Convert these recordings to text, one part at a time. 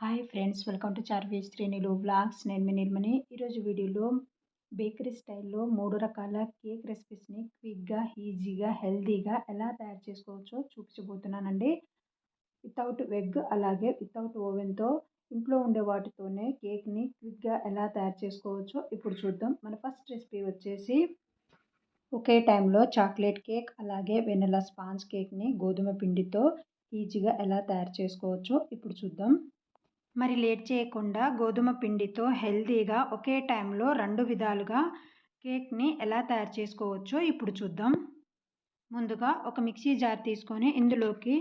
Hi friends welcome to Charvi శ్రేణులు blogs నేను మీ నిర్మని. ఈరోజు వీడియోలో బేకరీ స్టైల్లో మూడు రకాల కేక్ రెసిపీస్ని క్విక్గా ఈజీగా హెల్తీగా ఎలా తయారు చేసుకోవచ్చో చూపించబోతున్నానండి. వితౌట్ ఎగ్ అలాగే వితౌట్ ఓవెన్తో ఇంట్లో ఉండే వాటితోనే కేక్ని క్విక్గా ఎలా తయారు చేసుకోవచ్చో ఇప్పుడు చూద్దాం. మన ఫస్ట్ రెసిపీ వచ్చేసి ఒకే టైంలో చాక్లెట్ కేక్ అలాగే వెనలా స్పాంజ్ కేక్ని గోధుమ పిండితో ఈజీగా ఎలా తయారు చేసుకోవచ్చో ఇప్పుడు చూద్దాం. మరి లేట్ చేయకుండా గోధుమ పిండితో హెల్తీగా ఒకే టైంలో రెండు విధాలుగా కేక్ని ఎలా తయారు చేసుకోవచ్చో ఇప్పుడు చూద్దాం. ముందుగా ఒక మిక్సీ జార్ తీసుకొని ఇందులోకి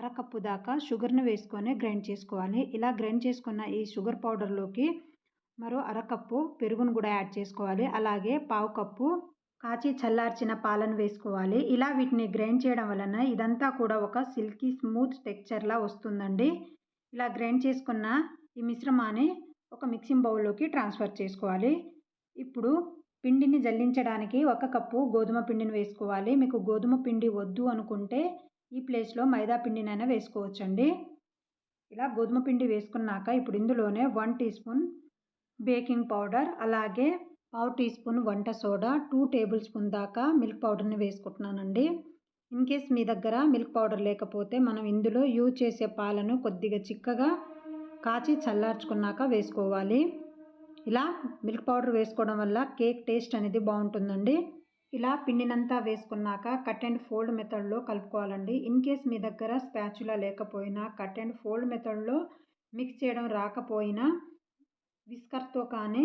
అరకప్పు దాకా షుగర్ను వేసుకొని గ్రైండ్ చేసుకోవాలి. ఇలా గ్రైండ్ చేసుకున్న ఈ షుగర్ పౌడర్లోకి మరో అరకప్పు పెరుగును కూడా యాడ్ చేసుకోవాలి. అలాగే పావు కప్పు కాచి చల్లార్చిన పాలను వేసుకోవాలి. ఇలా వీటిని గ్రైండ్ చేయడం వలన ఇదంతా కూడా ఒక సిల్కీ స్మూత్ టెక్చర్లా వస్తుందండి. ఇలా గ్రైండ్ చేసుకున్న ఈ మిశ్రమాన్ని ఒక మిక్సింగ్ బౌల్లోకి ట్రాన్స్ఫర్ చేసుకోవాలి. ఇప్పుడు పిండిని జల్లించడానికి ఒక కప్పు గోధుమ పిండిని వేసుకోవాలి. మీకు గోధుమ పిండి వద్దు అనుకుంటే ఈ ప్లేస్లో మైదా పిండినైనా వేసుకోవచ్చండి. ఇలా గోధుమ పిండి వేసుకున్నాక ఇప్పుడు ఇందులోనే one teaspoon baking powder అలాగే పావు టీ స్పూన్ వంట సోడా టూ టేబుల్ స్పూన్ దాకా మిల్క్ పౌడర్ని వేసుకుంటున్నానండి. ఇన్ కేస్ మీ దగ్గర మిల్క్ పౌడర్ లేకపోతే మనం ఇందులో యూజ్ చేసే పాలను కొద్దిగా చిక్కగా కాచి చల్లార్చుకున్నాక వేసుకోవాలి. ఇలా మిల్క్ పౌడర్ వేసుకోవడం వల్ల కేక్ టేస్ట్ అనేది బాగుంటుందండి. ఇలా పిండినంతా వేసుకున్నాక కట్ అండ్ ఫోల్డ్ మెథడ్లో కలుపుకోవాలండి. ఇన్ కేస్ మీ దగ్గర స్పాచులా లేకపోయినా కట్ అండ్ ఫోల్డ్ మెథడ్లో మిక్స్ చేయడం రాకపోయినా విస్కర్తో కానీ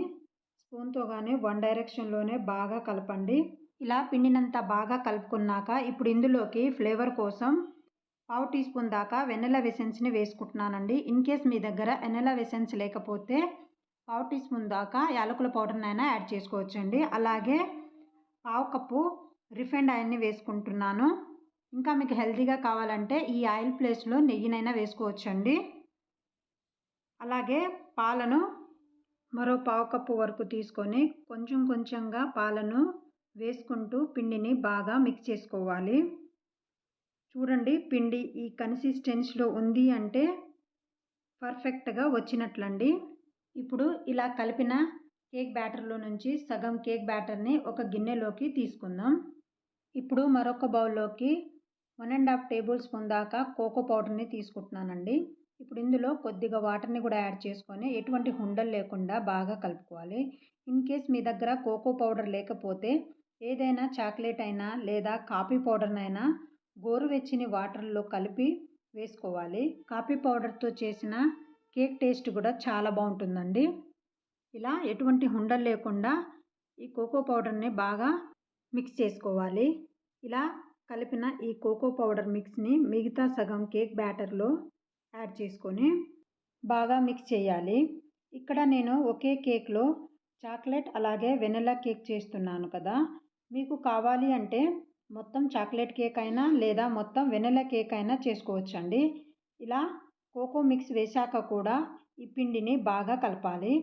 స్పూన్తో కానీ వన్ డైరెక్షన్లోనే బాగా కలపండి. ఇలా పిండినంతా బాగా కలుపుకున్నాక ఇప్పుడు ఇందులోకి ఫ్లేవర్ కోసం పావు టీ స్పూన్ దాకా వెనెలా వెసెన్స్ని వేసుకుంటున్నానండి. ఇన్ కేస్ మీ దగ్గర వెన్నెల వెసెన్స్ లేకపోతే పావు టీ స్పూన్ దాకా యాలకుల పౌడర్నైనా యాడ్ చేసుకోవచ్చండి. అలాగే పావు కప్పు రిఫైండ్ ఆయిల్ని వేసుకుంటున్నాను. ఇంకా మీకు హెల్తీగా కావాలంటే ఈ ఆయిల్ ప్లేస్లో నెయ్యినైనా వేసుకోవచ్చండి. అలాగే పాలను మరో పావు కప్పు వరకు తీసుకొని కొంచెం కొంచెంగా పాలను వేసుకుంటూ పిండిని బాగా మిక్స్ చేసుకోవాలి. చూడండి పిండి ఈ కన్సిస్టెన్సీలో ఉంది అంటే పర్ఫెక్ట్గా వచ్చినట్లండి. ఇప్పుడు ఇలా కలిపిన కేక్ బ్యాటర్లో నుంచి సగం కేక్ బ్యాటర్ని ఒక గిన్నెలోకి తీసుకుందాం. ఇప్పుడు మరొక బౌల్లోకి one and half tablespoon దాకా కోకో పౌడర్ని తీసుకుంటున్నానండి. ఇప్పుడు ఇందులో కొద్దిగా వాటర్ని కూడా యాడ్ చేసుకొని ఎటువంటి హుండలు లేకుండా బాగా కలుపుకోవాలి. ఇన్ కేస్ మీ దగ్గర కోకో పౌడర్ లేకపోతే ఏదైనా చాక్లెట్ అయినా లేదా కాఫీ పౌడర్నైనా గోరువెచ్చని వాటర్లో కలిపి వేసుకోవాలి. కాఫీ పౌడర్తో చేసిన కేక్ టేస్ట్ కూడా చాలా బాగుంటుందండి. ఇలా ఎటువంటి హుండలు లేకుండా ఈ కోకో పౌడర్ని బాగా మిక్స్ చేసుకోవాలి. ఇలా కలిపిన ఈ కోకో పౌడర్ మిక్స్ని మిగతా సగం కేక్ బ్యాటర్లో యాడ్ చేసుకొని బాగా మిక్స్ చేయాలి. ఇక్కడ నేను ఒకే కేక్లో చాక్లెట్ అలాగే వెనిలా కేక్ చేస్తున్నాను కదా. మీకు కావాలి అంటే మొత్తం చాక్లెట్ కేక్ అయినా లేదా మొత్తం వెనిలా కేక్ అయినా చేసుకోవచ్చండి. ఇలా కోకో మిక్స్ వేశాక కూడా ఈ పిండిని బాగా కలపాలి.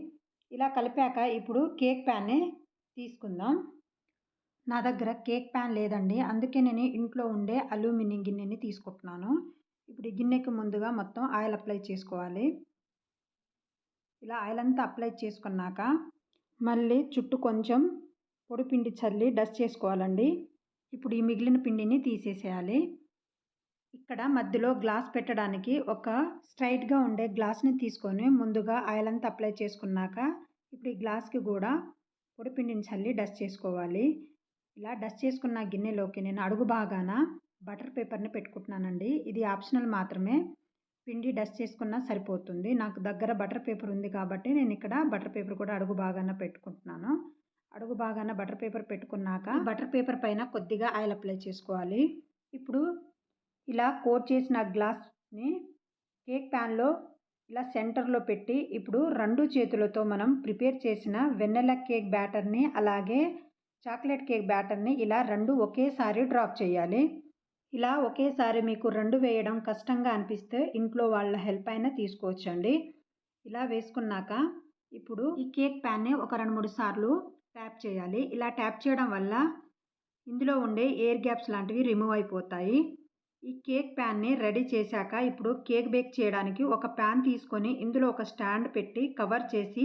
ఇలా కలిపాక ఇప్పుడు కేక్ ప్యాన్ని తీసుకుందాం. నా దగ్గర కేక్ ప్యాన్ లేదండి. అందుకే నేను ఇంట్లో ఉండే అల్యూమినియం గిన్నెని తీసుకుంటున్నాను. ఇప్పుడు ఈ గిన్నెకి ముందుగా మొత్తం ఆయిల్ అప్లై చేసుకోవాలి. ఇలా ఆయిల్ అంతా అప్లై చేసుకున్నాక మళ్ళీ చుట్టూ కొంచెం పొడి పిండి చల్లి డస్ట్ చేసుకోవాలండి. ఇప్పుడు ఈ మిగిలిన పిండిని తీసేసేయాలి. ఇక్కడ మధ్యలో గ్లాస్ పెట్టడానికి ఒక స్ట్రైట్గా ఉండే గ్లాస్ని తీసుకొని ముందుగా ఆయిల్ అంతా అప్లై చేసుకున్నాక ఇప్పుడు ఈ గ్లాస్కి కూడా పొడి పిండిని చల్లి డస్ట్ చేసుకోవాలి. ఇలా డస్ట్ చేసుకున్న గిన్నెలోకి నేను అడుగు బాగాన బటర్ పేపర్ని పెట్టుకుంటున్నానండి. ఇది ఆప్షనల్ మాత్రమే. పిండి డస్ట్ చేసుకున్నా సరిపోతుంది. నాకు దగ్గర బటర్ పేపర్ ఉంది కాబట్టి నేను ఇక్కడ బటర్ పేపర్ కూడా అడుగు బాగాన పెట్టుకుంటున్నాను. అడుగు బాగాన బటర్ పేపర్ పెట్టుకున్నాక బటర్ పేపర్ పైన కొద్దిగా ఆయిల్ అప్లై చేసుకోవాలి. ఇప్పుడు ఇలా కోట్ చేసిన గ్లాస్ని కేక్ ప్యాన్లో ఇలా సెంటర్లో పెట్టి ఇప్పుడు రెండు చేతులతో మనం ప్రిపేర్ చేసిన వెన్నెల కేక్ బ్యాటర్ని అలాగే చాక్లెట్ కేక్ బ్యాటర్ని ఇలా రెండు ఒకేసారి డ్రాప్ చేయాలి. ఇలా ఒకేసారి మీకు రెండు వేయడం కష్టంగా అనిపిస్తే ఇంట్లో వాళ్ళ హెల్ప్ అయినా తీసుకోవచ్చండి. ఇలా వేసుకున్నాక ఇప్పుడు ఈ కేక్ ప్యాన్ని ఒక రెండు మూడు సార్లు ట్యాప్ చేయాలి. ఇలా ట్యాప్ చేయడం వల్ల ఇందులో ఉండే ఎయిర్ గ్యాప్స్ లాంటివి రిమూవ్ అయిపోతాయి. ఈ కేక్ ప్యాన్ని రెడీ చేశాక ఇప్పుడు కేక్ బేక్ చేయడానికి ఒక ప్యాన్ తీసుకొని ఇందులో ఒక స్టాండ్ పెట్టి కవర్ చేసి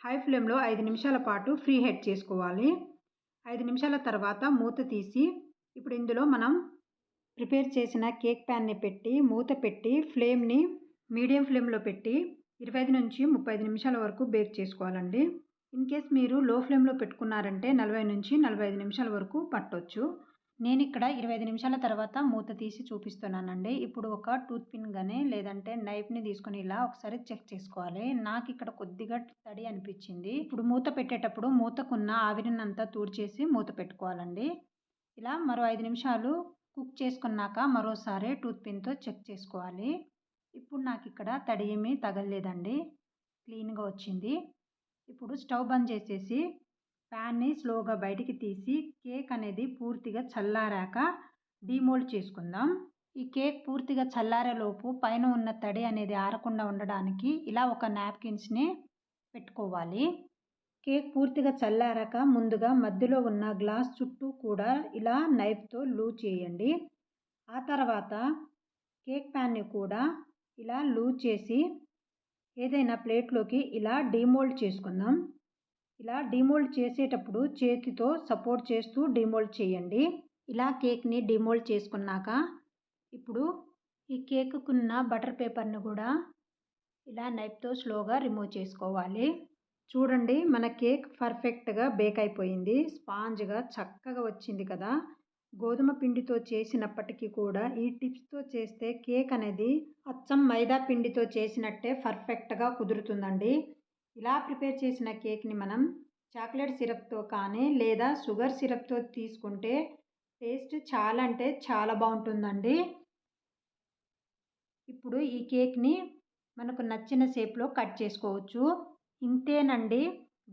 హై ఫ్లేమ్లో ఐదు నిమిషాల పాటు ఫ్రీ హెడ్ చేసుకోవాలి. ఐదు నిమిషాల తర్వాత మూత తీసి ఇప్పుడు ఇందులో మనం ప్రిపేర్ చేసిన కేక్ ప్యాన్ని పెట్టి మూత పెట్టి ఫ్లేమ్ని మీడియం ఫ్లేమ్లో పెట్టి ఇరవై ఐదు నుంచి ముప్పై ఐదు నిమిషాల వరకు బేక్ చేసుకోవాలండి. ఇన్ కేస్ మీరు లో ఫ్లేమ్లో పెట్టుకున్నారంటే నలభై నుంచి నలభై ఐదు నిమిషాల వరకు పట్టొచ్చు. నేను ఇక్కడ ఇరవై ఐదు నిమిషాల తర్వాత మూత తీసి చూపిస్తున్నానండి. ఇప్పుడు ఒక టూత్ పిన్ కానీ లేదంటే నైఫ్ని తీసుకొని ఇలా ఒకసారి చెక్ చేసుకోవాలి. నాకు ఇక్కడ కొద్దిగా తడి అనిపించింది. ఇప్పుడు మూత పెట్టేటప్పుడు మూతకున్న ఆవిరినంతా తూడ్చేసి మూత పెట్టుకోవాలండి. ఇలా మరో ఐదు నిమిషాలు కుక్ చేసుకున్నాక మరోసారి టూత్ పిన్తో చెక్ చేసుకోవాలి. ఇప్పుడు నాకు ఇక్కడ తడి ఏమీ తగలలేదండి. క్లీన్గా వచ్చింది. ఇప్పుడు స్టవ్ బంద్ చేసేసి ప్యాన్ని స్లోగా బయటికి తీసి కేక్ అనేది పూర్తిగా చల్లారాక డీమోల్డ్ చేసుకుందాం. ఈ కేక్ పూర్తిగా చల్లారేలోపు పైన ఉన్న తడి అనేది ఆరకుండా ఉండడానికి ఇలా ఒక నాప్కిన్స్ని పెట్టుకోవాలి. కేక్ పూర్తిగా చల్లారాక ముందుగా మధ్యలో ఉన్న గ్లాస్ చుట్టూ కూడా ఇలా నైఫ్తో లూజ్ చేయండి. ఆ తర్వాత కేక్ ప్యాన్ని కూడా ఇలా లూజ్ చేసి ఏదైనా ప్లేట్లోకి ఇలా డీమోల్డ్ చేసుకుందాం. ఇలా డీమోల్డ్ చేసేటప్పుడు చేతితో సపోర్ట్ చేస్తూ డీమోల్డ్ చేయండి. ఇలా కేక్ని డీమోల్డ్ చేసుకున్నాక ఇప్పుడు ఈ కేకుకున్న బటర్ పేపర్ని కూడా ఇలా నైఫ్తో స్లోగా రిమూవ్ చేసుకోవాలి. చూడండి మన కేక్ పర్ఫెక్ట్గా బేక్ అయిపోయింది. స్పాంజ్గా చక్కగా వచ్చింది కదా. గోధుమ పిండితో చేసినప్పటికీ కూడా ఈ టిప్స్తో చేస్తే కేక్ అనేది అచ్చం మైదా పిండితో చేసినట్టే పర్ఫెక్ట్గా కుదురుతుందండి. ఇలా ప్రిపేర్ చేసిన కేక్ని మనం చాక్లెట్ సిరప్తో కానీ లేదా షుగర్ సిరప్తో తీసుకుంటే టేస్ట్ చాలా అంటే చాలా బాగుంటుందండి. ఇప్పుడు ఈ కేక్ని మనకు నచ్చిన షేప్లో కట్ చేసుకోవచ్చు. ఇంతేనండి.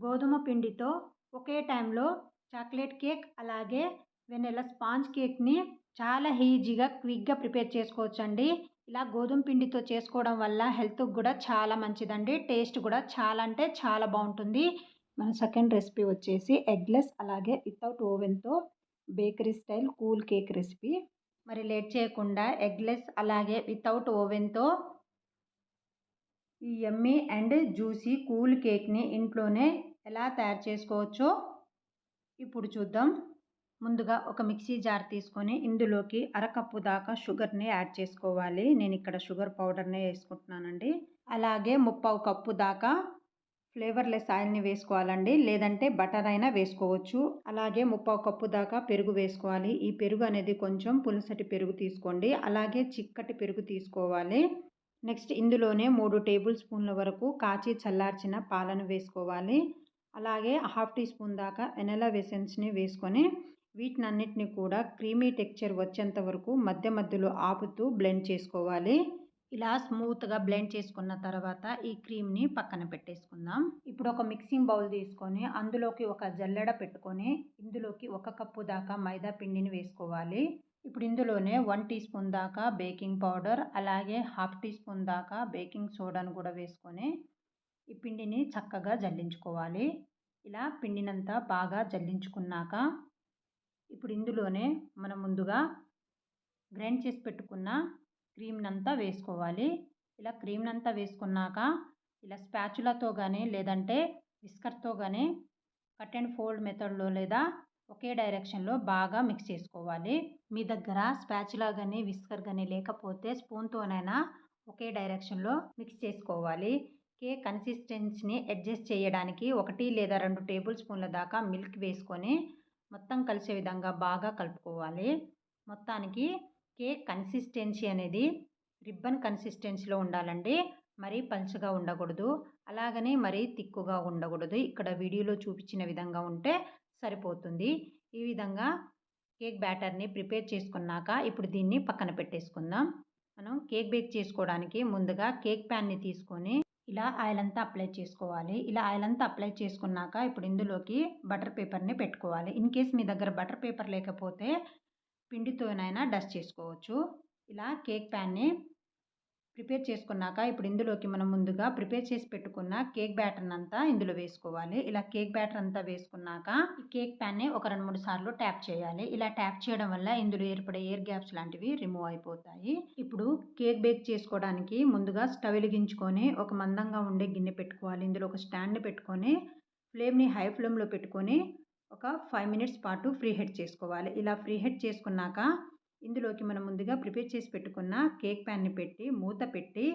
గోధుమ పిండితో ఒకే టైంలో చాక్లెట్ కేక్ అలాగే వెనెలా స్పాంజ్ కేక్ని చాలా ఈజీగా క్విక్గా ప్రిపేర్ చేసుకోవచ్చండి. ఇలా గోధుమ పిండితో చేసుకోవడం వల్ల హెల్త్కి కూడా చాలా మంచిదండి. టేస్ట్ కూడా చాలా అంటే చాలా బాగుంటుంది. మన సెకండ్ రెసిపీ వచ్చేసి ఎగ్లెస్ అలాగే without ఓవెన్తో bakery style cool cake recipe. మరి లేట్ చేయకుండా ఎగ్లెస్ అలాగే వితౌట్ ఓవెన్తో ఈ ఎమ్మీ అండ్ జ్యూసీ కూల్ కేక్ని ఇంట్లోనే ఎలా తయారు చేసుకోవచ్చో ఇప్పుడు చూద్దాం. ముందుగా ఒక మిక్సీ జార్ తీసుకొని ఇందులోకి అరకప్పు దాకా షుగర్ని యాడ్ చేసుకోవాలి. నేను ఇక్కడ షుగర్ పౌడర్ని వేసుకుంటున్నానండి. అలాగే ముప్పావు కప్పు దాకా ఫ్లేవర్లెస్ ఆయిల్ని వేసుకోవాలండి. లేదంటే బటర్ అయినా వేసుకోవచ్చు. అలాగే ముప్పావు కప్పు దాకా పెరుగు వేసుకోవాలి. ఈ పెరుగు అనేది కొంచెం పులుసటి పెరుగు తీసుకోండి. అలాగే చిక్కటి పెరుగు తీసుకోవాలి. నెక్స్ట్ ఇందులోనే మూడు టేబుల్ స్పూన్ల వరకు కాచి చల్లార్చిన పాలను వేసుకోవాలి. అలాగే హాఫ్ టీ స్పూన్ దాకా ఎనెలా వెసెన్స్ని వేసుకొని వీటినన్నిటిని కూడా క్రీమీ టెక్చర్ వచ్చేంత వరకు మధ్య మధ్యలో ఆపుతూ బ్లెండ్ చేసుకోవాలి. ఇలా స్మూత్గా బ్లెండ్ చేసుకున్న తర్వాత ఈ క్రీమ్ని పక్కన పెట్టేసుకుందాం. ఇప్పుడు ఒక మిక్సింగ్ బౌల్ తీసుకొని అందులోకి ఒక జల్లెడ పెట్టుకొని ఇందులోకి ఒక కప్పు దాకా మైదా పిండిని వేసుకోవాలి. ఇప్పుడు ఇందులోనే వన్ టీ స్పూన్ దాకా బేకింగ్ పౌడర్ అలాగే హాఫ్ టీ స్పూన్ దాకా బేకింగ్ సోడాను కూడా వేసుకొని ఈ పిండిని చక్కగా జల్లించుకోవాలి. ఇలా పిండినంతా బాగా జల్లించుకున్నాక ఇప్పుడు ఇందులోనే మనం ముందుగా గ్రైండ్ చేసి పెట్టుకున్న క్రీమ్నంతా వేసుకోవాలి. ఇలా క్రీమ్నంతా వేసుకున్నాక ఇలా స్పాచులాతో కానీ లేదంటే విస్కర్తో కానీ కట్ అండ్ ఫోల్డ్ మెథడ్లో లేదా ఒకే డైరెక్షన్లో బాగా మిక్స్ చేసుకోవాలి. మీ దగ్గర స్పాచులా కానీ విస్కర్ కానీ లేకపోతే స్పూన్తోనైనా ఒకే డైరెక్షన్లో మిక్స్ చేసుకోవాలి. కేక్ కన్సిస్టెన్సీని అడ్జస్ట్ చేయడానికి ఒకటి లేదా రెండు టేబుల్ స్పూన్ల దాకా మిల్క్ వేసుకొని మొత్తం కలిసే విధంగా బాగా కలుపుకోవాలి. మొత్తానికి కేక్ కన్సిస్టెన్సీ అనేది రిబ్బన్ కన్సిస్టెన్సీలో ఉండాలండి. మరీ పలుచగా ఉండకూడదు. అలాగని మరీ తిక్కుగా ఉండకూడదు. ఇక్కడ వీడియోలో చూపించిన విధంగా ఉంటే సరిపోతుంది. ఈ విధంగా కేక్ బ్యాటర్ని ప్రిపేర్ చేసుకున్నాక ఇప్పుడు దీన్ని పక్కన పెట్టేసుకుందాం. మనం కేక్ బేక్ చేసుకోవడానికి ముందుగా కేక్ ప్యాన్ని తీసుకొని ఇలా ఆయిల్ అంతా అప్లై చేసుకోవాలి. ఇలా ఆయిల్ అంతా అప్లై చేసుకున్నాక ఇప్పుడు ఇందులోకి బటర్ పేపర్ని పెట్టుకోవాలి. ఇన్ కేస్ మీ దగ్గర బటర్ పేపర్ లేకపోతే పిండితోనైనా డస్ట్ చేసుకోవచ్చు. ఇలా కేక్ ప్యాన్ని ప్రిపేర్ చేసుకున్నాక ఇప్పుడు ఇందులోకి మనం ముందుగా ప్రిపేర్ చేసి పెట్టుకున్న కేక్ బ్యాటర్ అంతా ఇందులో వేసుకోవాలి. ఇలా కేక్ బ్యాటర్ అంతా వేసుకున్నాక ఈ కేక్ ప్యాన్ని ఒక రెండు మూడు సార్లు ట్యాప్ చేయాలి. ఇలా ట్యాప్ చేయడం వల్ల ఇందులో ఏర్పడే ఎయిర్ గ్యాప్స్ లాంటివి రిమూవ్ అయిపోతాయి. ఇప్పుడు కేక్ బేక్ చేసుకోవడానికి ముందుగా స్టవ్ వెలిగించుకొని ఒక మందంగా ఉండే గిన్నె పెట్టుకోవాలి. ఇందులో ఒక స్టాండ్ పెట్టుకొని ఫ్లేమ్ని హై ఫ్లేమ్లో పెట్టుకొని ఒక ఫైవ్ మినిట్స్ పాటు ఫ్రీ హెడ్ చేసుకోవాలి. ఇలా ఫ్రీ హెడ్ చేసుకున్నాక ఇందులోకి మనం ముందుగా ప్రిపేర్ చేసి పెట్టుకున్న కేక్ ప్యాన్ని పెట్టి మూత పెట్టి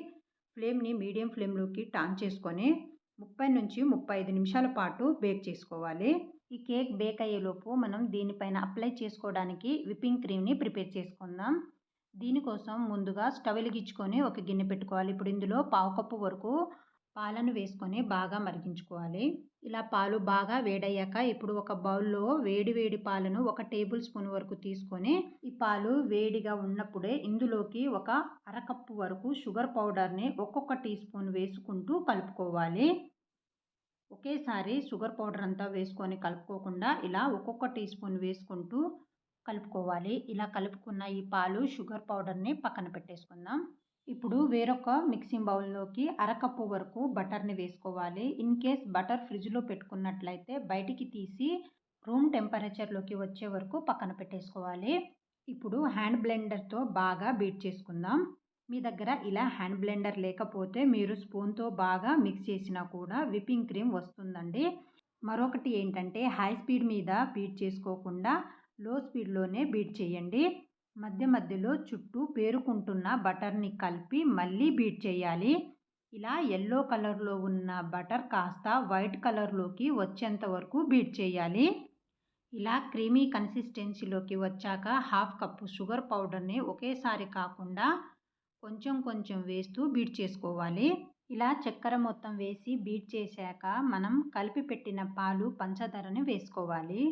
ఫ్లేమ్ని మీడియం ఫ్లేమ్లోకి టాన్ చేసుకొని ముప్పై నుంచి ముప్పై ఐదు నిమిషాల పాటు బేక్ చేసుకోవాలి. ఈ కేక్ బేక్ అయ్యేలోపు మనం దీనిపైన అప్లై చేసుకోవడానికి విప్పింగ్ క్రీమ్ని ప్రిపేర్ చేసుకుందాం. దీనికోసం ముందుగా స్టవ్ వెలిగించుకొని ఒక గిన్నె పెట్టుకోవాలి. ఇప్పుడు ఇందులో పావు కప్పు వరకు పాలను వేసుకొని బాగా మరిగించుకోవాలి. ఇలా పాలు బాగా వేడయ్యాక ఇప్పుడు ఒక బౌల్లో వేడి వేడి పాలను ఒక టేబుల్ స్పూన్ వరకు తీసుకొని ఈ పాలు వేడిగా ఉన్నప్పుడే ఇందులోకి ఒక అరకప్పు వరకు షుగర్ పౌడర్ని ఒక్కొక్క టీ స్పూన్ వేసుకుంటూ కలుపుకోవాలి. ఒకేసారి షుగర్ పౌడర్ అంతా వేసుకొని కలుపుకోకుండా ఇలా ఒక్కొక్క టీ స్పూన్ వేసుకుంటూ కలుపుకోవాలి. ఇలా కలుపుకున్న ఈ పాలు షుగర్ పౌడర్ని పక్కన పెట్టేసుకుందాం. ఇప్పుడు వేరొక మిక్సింగ్ బౌల్లోకి అరకప్పు వరకు బటర్ని వేసుకోవాలి. ఇన్ కేస్ బటర్ ఫ్రిడ్జ్లో పెట్టుకున్నట్లయితే బయటికి తీసి రూమ్ టెంపరేచర్లోకి వచ్చే వరకు పక్కన పెట్టేసుకోవాలి. ఇప్పుడు హ్యాండ్ బ్లెండర్తో బాగా బీట్ చేసుకుందాం. మీ దగ్గర ఇలా హ్యాండ్ బ్లెండర్ లేకపోతే మీరు స్పూన్తో బాగా మిక్స్ చేసినా కూడా విప్పింగ్ క్రీమ్ వస్తుందండి. మరొకటి ఏంటంటే హై స్పీడ్ మీద బీట్ చేసుకోకుండా లో స్పీడ్లోనే బీట్ చేయండి. మధ్య మధ్యలో చుట్టూ పేరుకుంటున్న బటర్ని కలిపి మళ్ళీ బీట్ చేయాలి. ఇలా ఎల్లో కలర్లో ఉన్న బటర్ కాస్త వైట్ కలర్లోకి వచ్చేంత వరకు బీట్ చేయాలి. ఇలా క్రీమీ కన్సిస్టెన్సీలోకి వచ్చాక హాఫ్ కప్పు షుగర్ పౌడర్ని ఒకేసారి కాకుండా కొంచెం కొంచెం వేస్తూ బీట్ చేసుకోవాలి. ఇలా చక్కెర మొత్తం వేసి బీట్ చేశాక మనం కలిపి పెట్టిన పాలు పంచదారని వేసుకోవాలి.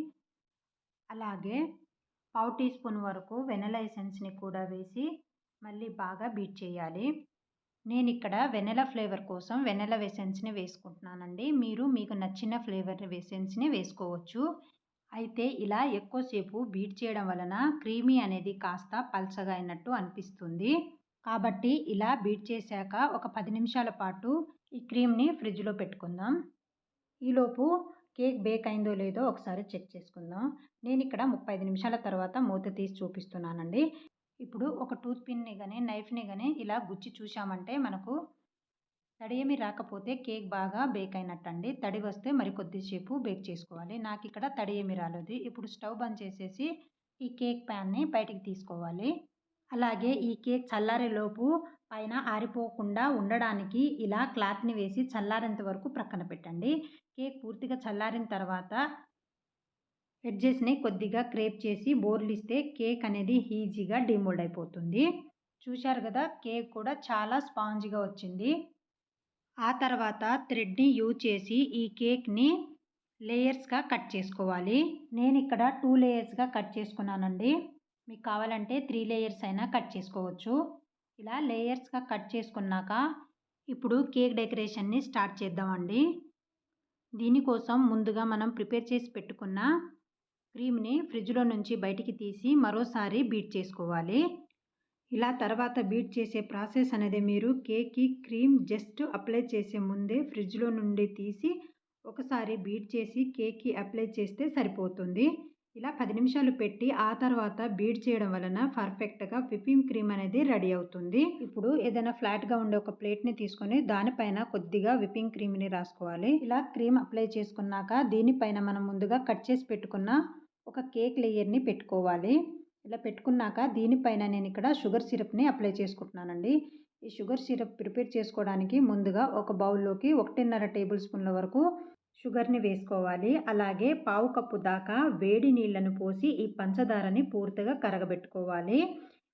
అలాగే పావు టీ స్పూన్ వరకు వెనెల ఎసెన్స్ని కూడా వేసి మళ్ళీ బాగా బీట్ చేయాలి. నేను ఇక్కడ వెనెల ఫ్లేవర్ కోసం వెనెల ఎసెన్స్ని వేసుకుంటున్నానండి. మీరు మీకు నచ్చిన ఫ్లేవర్ ఎసెన్స్ని వేసుకోవచ్చు. అయితే ఇలా ఎక్కువసేపు బీట్ చేయడం వలన క్రీమీ అనేది కాస్త పల్చగా అయినట్టు అనిపిస్తుంది. కాబట్టి ఇలా బీట్ చేశాక ఒక పది నిమిషాల పాటు ఈ క్రీమ్ని ఫ్రిడ్జ్లో పెట్టుకుందాం. ఈలోపు కేక్ బేక్ అయిందో లేదో ఒకసారి చెక్ చేసుకుందాం. నేను ఇక్కడ ముప్పై ఐదు నిమిషాల తర్వాత మూత తీసి చూపిస్తున్నానండి. ఇప్పుడు ఒక టూత్ పిన్ని కానీ నైఫ్ని కానీ ఇలా గుచ్చి చూసామంటే మనకు తడి ఏమి రాకపోతే కేక్ బాగా బేక్ అయినట్టు అండి తడి వస్తే మరి కొద్దిసేపు బేక్ చేసుకోవాలి. నాకు ఇక్కడ తడి ఏమి రాలేదు. ఇప్పుడు స్టవ్ బంద్ చేసేసి ఈ కేక్ ప్యాన్ని బయటికి తీసుకోవాలి. అలాగే ఈ కేక్ చల్లారేలోపు పైన ఆరిపోకుండా ఉండడానికి ఇలా క్లాత్ని వేసి చల్లారేంత వరకు ప్రక్కన పెట్టండి. కేక్ పూర్తిగా చల్లారిన తర్వాత ఎడ్జెస్ని కొద్దిగా క్రేప్ చేసి బోర్లిస్తే కేక్ అనేది ఈజీగా డిమోల్డ్ అయిపోతుంది. చూశారు కదా కేక్ కూడా చాలా స్పాంజ్గా వచ్చింది. ఆ తర్వాత థ్రెడ్ని యూజ్ చేసి ఈ కేక్ని లేయర్స్గా కట్ చేసుకోవాలి. నేను ఇక్కడ టూ లేయర్స్గా కట్ చేసుకున్నానండి. మీకు కావాలంటే త్రీ లేయర్స్ అయినా కట్ చేసుకోవచ్చు. ఇలా లేయర్స్గా కట్ చేసుకున్నాక ఇప్పుడు కేక్ డెకరేషన్ని స్టార్ట్ చేద్దామండి. దీనికోసం ముందుగా మనం ప్రిపేర్ చేసి పెట్టుకున్న క్రీమ్ని ఫ్రిడ్జ్లో నుంచి బయటికి తీసి మరోసారి బీట్ చేసుకోవాలి. ఇలా తర్వాత బీట్ చేసే ప్రాసెస్ అనేది మీరు కేక్కి క్రీమ్ జస్ట్ అప్లై చేసే ముందే ఫ్రిడ్జ్లో నుండి తీసి ఒకసారి బీట్ చేసి కేక్కి అప్లై చేస్తే సరిపోతుంది. ఇలా పది నిమిషాలు పెట్టి ఆ తర్వాత బీడ్ చేయడం వలన పర్ఫెక్ట్గా విపింగ్ క్రీమ్ అనేది రెడీ అవుతుంది. ఇప్పుడు ఏదైనా ఫ్లాట్గా ఉండే ఒక ప్లేట్ని తీసుకొని దానిపైన కొద్దిగా విపింగ్ క్రీమ్ని రాసుకోవాలి. ఇలా క్రీమ్ అప్లై చేసుకున్నాక దీనిపైన మనం ముందుగా కట్ చేసి పెట్టుకున్న ఒక కేక్ లేయర్ని పెట్టుకోవాలి. ఇలా పెట్టుకున్నాక దీనిపైన నేను ఇక్కడ షుగర్ సిరప్ని అప్లై చేసుకుంటున్నానండి. ఈ షుగర్ సిరప్ ప్రిపేర్ చేసుకోవడానికి ముందుగా ఒక బౌల్లోకి ఒకటిన్నర టేబుల్ స్పూన్ల వరకు షుగర్ని వేసుకోవాలి. అలాగే పావు కప్పు దాకా వేడి నీళ్ళను పోసి ఈ పంచదారని పూర్తిగా కరగబెట్టుకోవాలి.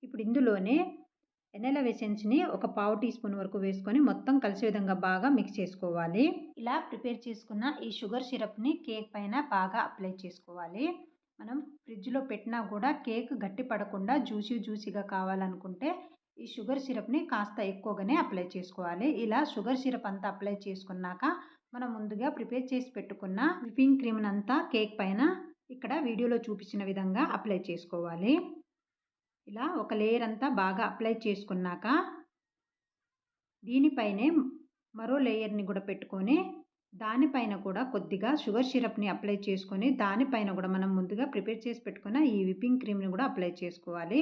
ఇప్పుడు ఇందులోనే వెనెల వెసెన్స్ని ఒక పావు టీ స్పూన్ వరకు వేసుకొని మొత్తం కలిసే విధంగా బాగా మిక్స్ చేసుకోవాలి. ఇలా ప్రిపేర్ చేసుకున్న ఈ షుగర్ సిరప్ని కేక్ పైన బాగా అప్లై చేసుకోవాలి. మనం ఫ్రిడ్జ్లో పెట్టినా కూడా కేక్ గట్టి పడకుండా జ్యూసీ జ్యూసీగా కావాలనుకుంటే ఈ షుగర్ సిరప్ని కాస్త ఎక్కువగానే అప్లై చేసుకోవాలి. ఇలా షుగర్ సిరప్ అంతా అప్లై చేసుకున్నాక మనం ముందుగా ప్రిపేర్ చేసి పెట్టుకున్న విపింగ్ క్రీమ్ అంతా కేక్ పైన ఇక్కడ వీడియోలో చూపించిన విధంగా అప్లై చేసుకోవాలి. ఇలా ఒక లేయర్ అంతా బాగా అప్లై చేసుకున్నాక దీనిపైనే మరో లేయర్ని కూడా పెట్టుకొని దానిపైన కూడా కొద్దిగా షుగర్ సిరప్ని అప్లై చేసుకొని దానిపైన కూడా మనం ముందుగా ప్రిపేర్ చేసి పెట్టుకున్న ఈ విప్పింగ్ క్రీమ్ని కూడా అప్లై చేసుకోవాలి.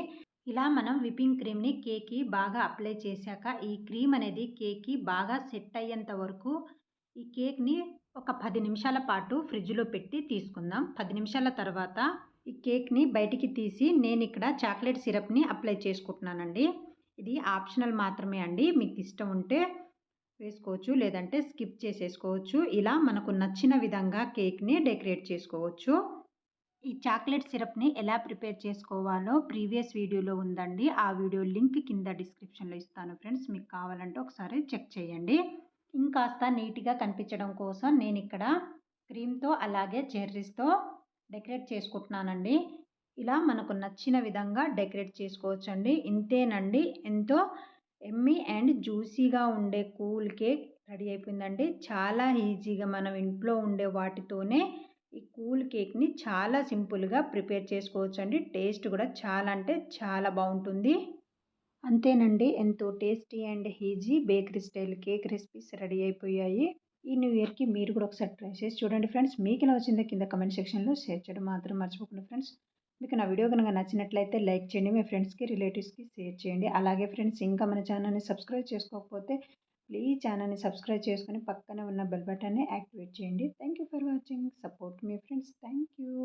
ఇలా మనం విప్పింగ్ క్రీమ్ని కేక్కి బాగా అప్లై చేశాక ఈ క్రీమ్ అనేది కేక్కి బాగా సెట్ అయ్యేంత వరకు ఈ కేక్ని ఒక పది నిమిషాల పాటు ఫ్రిడ్జ్లో పెట్టి తీసుకుందాం. పది నిమిషాల తర్వాత ఈ కేక్ని బయటికి తీసి నేను ఇక్కడ చాక్లెట్ సిరప్ని అప్లై చేసుకుంటున్నానండి. ఇది ఆప్షనల్ మాత్రమే అండి. మీకు ఇష్టం ఉంటే వేసుకోవచ్చు లేదంటే స్కిప్ చేసేసుకోవచ్చు. ఇలా మనకు నచ్చిన విధంగా కేక్ని డెకరేట్ చేసుకోవచ్చు. ఈ చాక్లెట్ సిరప్ని ఎలా ప్రిపేర్ చేసుకోవాలో ప్రీవియస్ వీడియోలో ఉందండి. ఆ వీడియో లింక్ కింద డిస్క్రిప్షన్లో ఇస్తాను ఫ్రెండ్స్. మీకు కావాలంటే ఒకసారి చెక్ చేయండి. ఇంకాస్త నీట్గా కనిపించడం కోసం నేను ఇక్కడ క్రీమ్తో అలాగే చెర్రీస్తో డెకరేట్ చేసుకుంటున్నానండి. ఇలా మనకు నచ్చిన విధంగా డెకరేట్ చేసుకోవచ్చండి. ఇంతేనండి. ఎంతో ఎమ్మీ అండ్ జ్యూసీగా ఉండే కూల్ కేక్ రెడీ అయిపోయిందండి. చాలా ఈజీగా మనం ఇంట్లో ఉండే వాటితోనే ఈ కూల్ కేక్ని చాలా సింపుల్గా ప్రిపేర్ చేసుకోవచ్చు అండి టేస్ట్ కూడా చాలా అంటే చాలా బాగుంటుంది. అంతేనండి. ఎంతో tasty and easy bakery style cake recipes ready అయిపోయాయి. ఈ న్యూ ఇయర్కి మీరు కూడా ఒకసారి ట్రై చేసి చూడండి ఫ్రెండ్స్. మీకు ఎలా వచ్చిందో కింద కమెంట్ సెక్షన్లో షేర్ చేయడం మాత్రం మర్చిపోకుండా ఫ్రెండ్స్. మీకు నా వీడియో కనుక నచ్చినట్లయితే లైక్ చేయండి మీ ఫ్రెండ్స్కి రిలేటివ్స్కి షేర్ చేయండి. అలాగే ఫ్రెండ్స్ ఇంకా మన ఛానల్ని సబ్స్క్రైబ్ చేసుకోకపోతే ప్లీజ్ ఛానల్ని సబ్స్క్రైబ్ చేసుకొని పక్కనే ఉన్న బెల్ బటన్ని యాక్టివేట్ చేయండి. Thank you for watching. Support me friends. Thank you